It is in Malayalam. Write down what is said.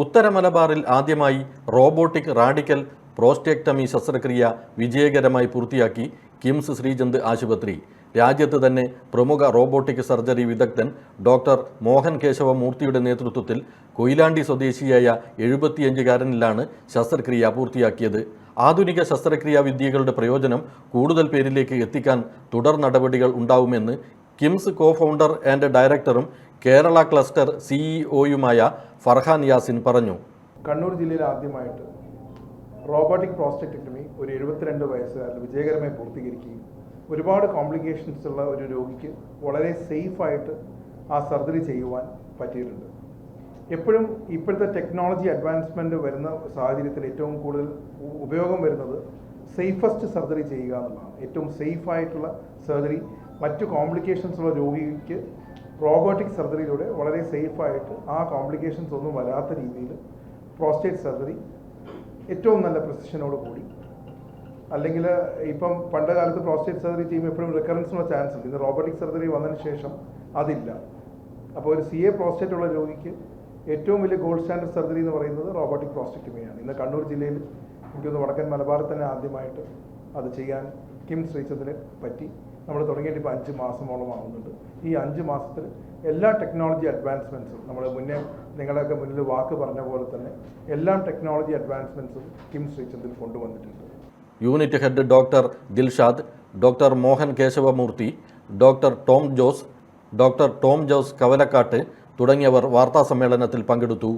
ഉത്തര മലബാറിൽ ആദ്യമായി റോബോട്ടിക് റാഡിക്കൽ പ്രോസ്റ്റേക്ടമി ശസ്ത്രക്രിയ വിജയകരമായി പൂർത്തിയാക്കി കിംസ് ശ്രീചന്ദ് ആശുപത്രി. രാജ്യത്ത് തന്നെ പ്രമുഖ റോബോട്ടിക് സർജറി വിദഗ്ധൻ ഡോക്ടർ മോഹൻ കേശവ മൂർത്തിയുടെ നേതൃത്വത്തിൽ കൊയിലാണ്ടി സ്വദേശിയായ എഴുപത്തിയഞ്ചുകാരനിലാണ് ശസ്ത്രക്രിയ പൂർത്തിയാക്കിയത്. ആധുനിക ശസ്ത്രക്രിയാ വിദ്യകളുടെ പ്രയോജനം കൂടുതൽ പേരിലേക്ക് എത്തിക്കാൻ തുടർ നടപടികൾ ഉണ്ടാവുമെന്ന് കിംസ് കോ ഫൗണ്ടർ ആൻഡ് ഡയറക്ടറും കേരള ക്ലസ്റ്റർ സിഇഒയുമായ ഫർഹാൻ യാസിൻ പറഞ്ഞു. കണ്ണൂർ ജില്ലയിൽ ആദ്യമായിട്ട് റോബോട്ടിക് പ്രോസ്റ്റക്ടക്ടമി ഒരു എഴുപത്തിരണ്ട് വയസ്സുകാരിൽ വിജയകരമായി പൂർത്തീകരിക്കുകയും ഒരുപാട് കോംപ്ലിക്കേഷൻസ് ഉള്ള ഒരു രോഗിക്ക് വളരെ സേഫായിട്ട് ആ സർജറി ചെയ്യുവാൻ പറ്റിയിട്ടുണ്ട്. എപ്പോഴും ഇപ്പോഴത്തെ ടെക്നോളജി അഡ്വാൻസ്മെന്റ് വരുന്ന സാഹചര്യത്തിൽ ഏറ്റവും കൂടുതൽ ഉപയോഗം വരുന്നത് സേഫസ്റ്റ് സർജറി ചെയ്യുക എന്നുള്ളതാണ്. ഏറ്റവും സേഫായിട്ടുള്ള സർജറി മറ്റു കോംപ്ലിക്കേഷൻസ് ഉള്ള രോഗിക്ക് റോബോട്ടിക് സർജറിയിലൂടെ വളരെ സേഫായിട്ട് ആ കോംപ്ലിക്കേഷൻസ് ഒന്നും വരാത്ത രീതിയിൽ പ്രോസ്റ്റേറ്റ് സർജറി ഏറ്റവും നല്ല പ്രസിഷനോട് കൂടി. അല്ലെങ്കിൽ ഇപ്പം പണ്ട് കാലത്ത് പ്രോസ്റ്റേറ്റ് സർജറി ചെയ്യുമ്പോൾ എപ്പോഴും റിക്കറൻസിനുള്ള ചാൻസ് ഉണ്ട് ഇന്ന് റോബോട്ടിക് സർജറി വന്നതിന് ശേഷം അതില്ല. അപ്പോൾ ഒരു സി എ പ്രോസ്റ്റേറ്റ് ഉള്ള രോഗിക്ക് ഏറ്റവും വലിയ ഗോൾഡ് സ്റ്റാൻഡേർഡ് സർജറി എന്ന് പറയുന്നത് റോബോട്ടിക് പ്രോസ്റ്റക്ടമിയാണ് ഇന്ന് കണ്ണൂർ ജില്ലയിൽ എനിക്കൊന്ന് വടക്കൻ മലബാറിൽ തന്നെ ആദ്യമായിട്ട് അത് ചെയ്യാൻ കിം ശ്രീചന്ദ്രന് പറ്റി നമ്മൾ തുടങ്ങിയിട്ട് ഇപ്പോൾ അഞ്ച് മാസമോളം ആവുന്നുണ്ട്. ഈ അഞ്ച് മാസത്തിൽ എല്ലാ ടെക്നോളജി അഡ്വാൻസ്മെന്റ്സും നമ്മൾ മുന്നേ നിങ്ങളൊക്കെ മുന്നിൽ വാക്ക് പറഞ്ഞ പോലെ തന്നെ എല്ലാ ടെക്നോളജി അഡ്വാൻസ്മെന്റ്സും കിം ശ്രീചന്ദ്രൻ കൊണ്ടുവന്നിട്ടുണ്ട്. Unit head doctor Dilshad doctor Mohan Keshavamurthy doctor Tom Jose doctor Tom Jose Kavalakkat തുടങ്ങിയവർ വാർത്താസമ്മേളനത്തിൽ പങ്കെടുത്തു.